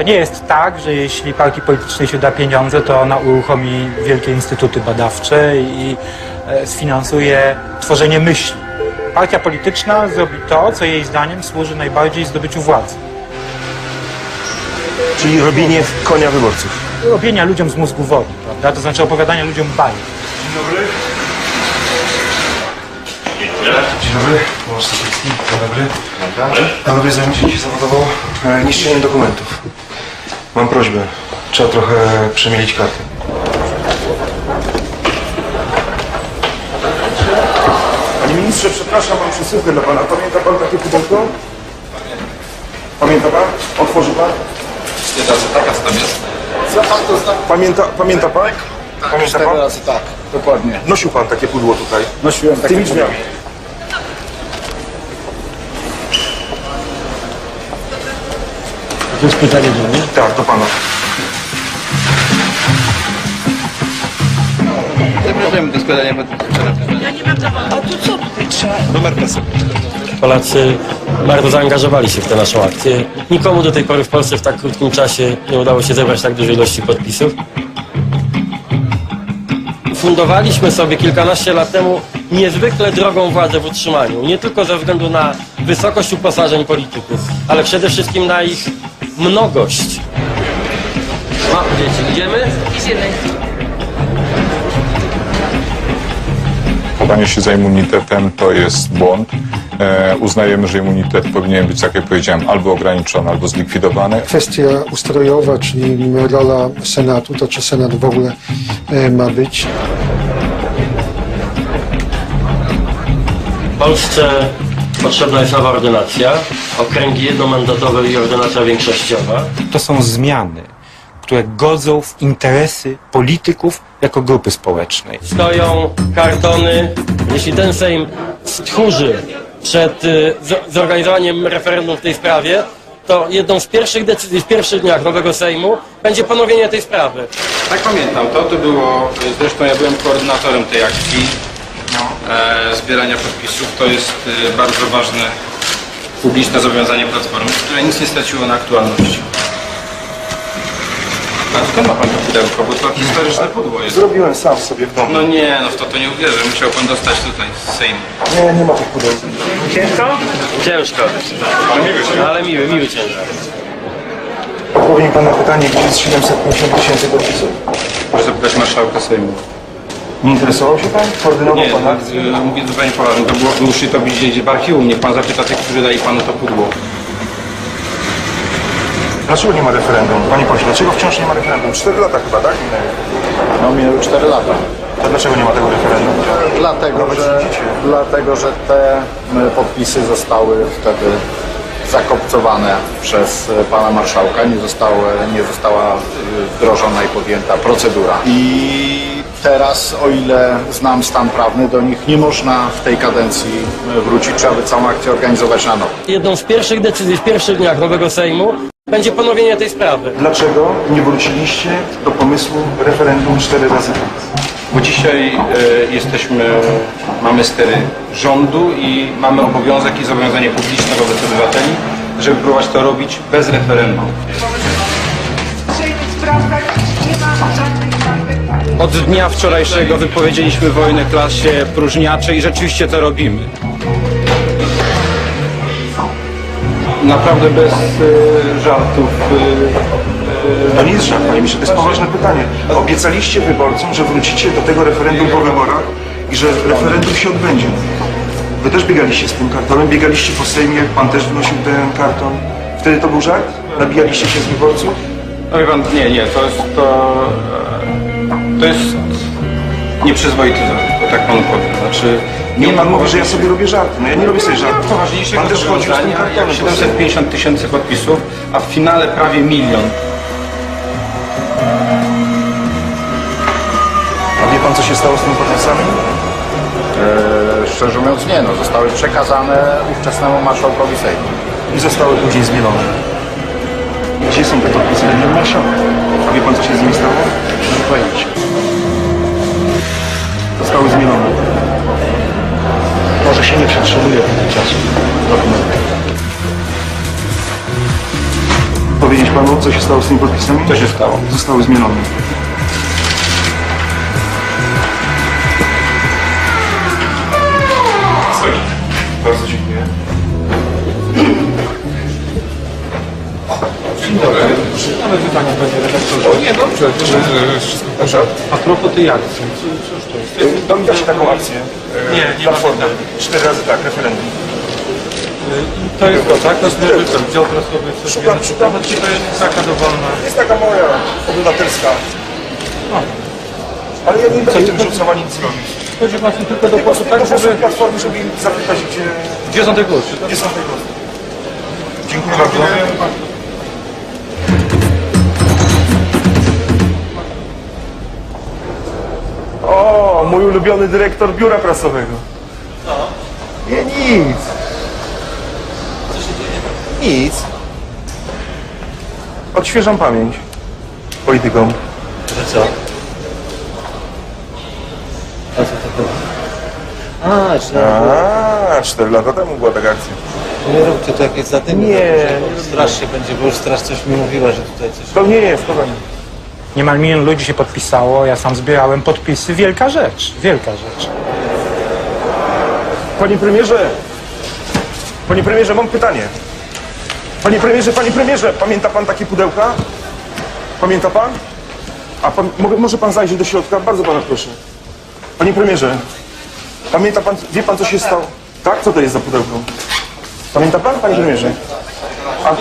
To nie jest tak, że jeśli partii politycznej się da pieniądze, to ona uruchomi wielkie instytuty badawcze i e, sfinansuje tworzenie myśli. Partia polityczna zrobi to, co jej zdaniem służy najbardziej zdobyciu władzy. Czyli robienie konia wyborców. Robienia ludziom z mózgu wody, prawda? To znaczy opowiadania ludziom bajek. Dzień dobry. Dzień dobry. Tomasz Stasiewski. Dzień dobry. Panowie zajmujecie się zawodowo e, niszczeniem dokumentów. Mam prośbę. Trzeba trochę przemielić karty. Panie ministrze, przepraszam, mam przesyłkę dla pana. Pamięta pan takie pudełko? Pamięta pan? Otworzy pan? Taka co tam jest? Pamięta, pamięta pan? Pamięta Cztery pan? razy tak, dokładnie. Nosił pan takie pudło tutaj. Nosiłem takie Tymi drzwiami. To jest pytanie do mnie. Tak, do pana. Zapraszam do składania podpisów. Polacy bardzo zaangażowali się w tę naszą akcję. Nikomu do tej pory w Polsce w tak krótkim czasie nie udało się zebrać tak dużej ilości podpisów. Fundowaliśmy sobie kilkanaście lat temu niezwykle drogą władzę w utrzymaniu. Nie tylko ze względu na wysokość uposażeń polityków, ale przede wszystkim na ich mnogość. No, dzieci, idziemy? Chowanie się za immunitetem to jest błąd. E, uznajemy, że immunitet powinien być, tak jak powiedziałem, albo ograniczony, albo zlikwidowany. Kwestia ustrojowa, czyli rola Senatu, to czy Senat w ogóle e, ma być. W Polsce potrzebna jest nowa ordynacja, okręgi jednomandatowe i ordynacja większościowa. To są zmiany, które godzą w interesy polityków jako grupy społecznej. Stoją kartony. Jeśli ten Sejm stchórzy przed y, z- zorganizowaniem referendum w tej sprawie, to jedną z pierwszych decyzji w pierwszych dniach nowego Sejmu będzie ponowienie tej sprawy. Tak pamiętam, to to było, zresztą ja byłem koordynatorem tej akcji zbierania podpisów. To jest e, bardzo ważne publiczne zobowiązanie Platformy, które nic nie straciło na aktualności. A skąd ma pan to pudełko? Bo to historyczne pudło jest. Zrobiłem sam sobie w domu. No nie, no w to to nie uwierzę. Musiał pan dostać tutaj z Sejmu. Nie, nie ma tych pudełek. Ciężko, ale miły, miły ciężar. Odpowie mi pan na pytanie, gdzie jest 750 tysięcy podpisów. Proszę zapytać marszałka Sejmu. Nie interesował się pan? Koordynował Nie, pan no, akcję? e, mówię zupełnie poważnie. To było, musi to być gdzieś w archiwum. Niech pan zapyta tych, którzy dali panu to pudło. Dlaczego nie ma referendum? Panie pośle, dlaczego wciąż nie ma referendum? 4 lata chyba, tak? Minęły. No minęły 4 lata. To dlaczego nie ma tego referendum? Dlatego, że, dlatego, że te m, podpisy zostały wtedy zakopcowane przez e, pana marszałka. Nie, zostały, nie została e, wdrożona i podjęta procedura. I teraz, o ile znam stan prawny, do nich nie można w tej kadencji wrócić. Trzeba by całą akcję organizować na nowo. Jedną z pierwszych decyzji w pierwszych dniach nowego Sejmu będzie ponowienie tej sprawy. Dlaczego nie wróciliście do pomysłu referendum 4 razy? Bo dzisiaj e, jesteśmy, mamy stery rządu i mamy obowiązek i zobowiązanie publiczne wobec obywateli, żeby próbować to robić bez referendum. Od dnia wczorajszego wypowiedzieliśmy wojnę klasie próżniaczej i rzeczywiście to robimy. Naprawdę bez e, żartów. e, To nie jest żart, panie ministrze, to jest poważne pytanie. Obiecaliście wyborcom, że wrócicie do tego referendum po wyborach i że referendum się odbędzie. Wy też biegaliście z tym kartonem, biegaliście po Sejmie, pan też wnosił ten karton. Wtedy to był żart? Nabijaliście się z wyborców? No wie pan, nie, nie, to jest, to, to jest nieprzyzwoity to tak panu powiem. Znaczy, Nie, nie pan mówi, że ja sobie robię żarty. No ja nie robię sobie żartów. poważniejszego Pan też chodził z tym kartonem. po Sejmie. 750 tysięcy podpisów, a w finale prawie milion. A wie pan, co się stało z tymi podpisami? E, szczerze mówiąc nie, no, zostały przekazane ówczesnemu marszałkowi Sejmu. I zostały później zmielone. Gdzie są te podpisy? Nie ma marszałka. A wie pan, co się z nimi stało? Nie pojęcia. Zostały zmielone. Przetrzymuje tyle czasu. Powiedzieć pan, panu, co się stało z tymi podpisami? Co się stało? Zostały zmienione. Bardzo dziękuję. Mamy pytanie, panie redaktorze. Nie, dobrze, że wszystko porządku. A propos tej akcji, co, cóż to jest? Dam da się taką akcję. Nie, nie ma Platformy. pytań. Cztery razy tak, referendum. To jest to, tak? To jest ten dział prasowy. Szukam, szukam. Czy to jest taka dowolna? Jest taka moja, obywatelska. Ale ja nie będę tym rzucała nic zrobić. Chodzi właśnie tylko do posłów, tak, tak, żeby... platformy, żeby im zapytać, gdzie, Gdzie są te głosy? gdzie są te głosy. Dziękuję bardzo. Ulubiony dyrektor biura prasowego. Co? Nie, nic. Co się dzieje? Nic. Odświeżam pamięć politykom. Że co? A co to było? A, czy A, 4 lata temu była taka akcja. nie róbcie to jakieś zadymy. Nie, bo Strasz się będzie, bo już straż coś mi mówiła, że tutaj coś... To nie jest, spokojnie. Niemal milion ludzi się podpisało, ja sam zbierałem podpisy. Wielka rzecz, wielka rzecz. Panie premierze, panie premierze, mam pytanie. Panie premierze, panie premierze, pamięta pan takie pudełka? Pamięta pan? A pan, może pan zajrzeć do środka? Bardzo pana proszę. Panie premierze, pamięta pan, wie pan co się stało? Tak? Co to jest za pudełko? Pamięta pan, panie premierze? A,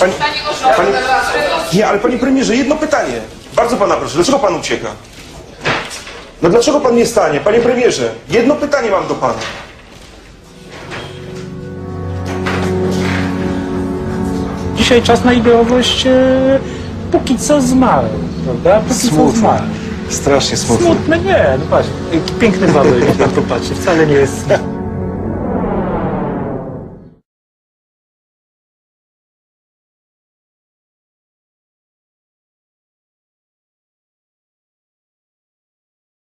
pani, pani, nie, ale panie premierze, jedno pytanie. Bardzo pana proszę, dlaczego pan ucieka? No dlaczego pan nie stanie? Panie premierze, jedno pytanie mam do pana. Dzisiaj czas na ideowość e, póki co zmarł, prawda? Póki co zmarł. Strasznie smutno. Smutne nie, no patrz, piękny baby, niech pan popatrzy, wcale nie jest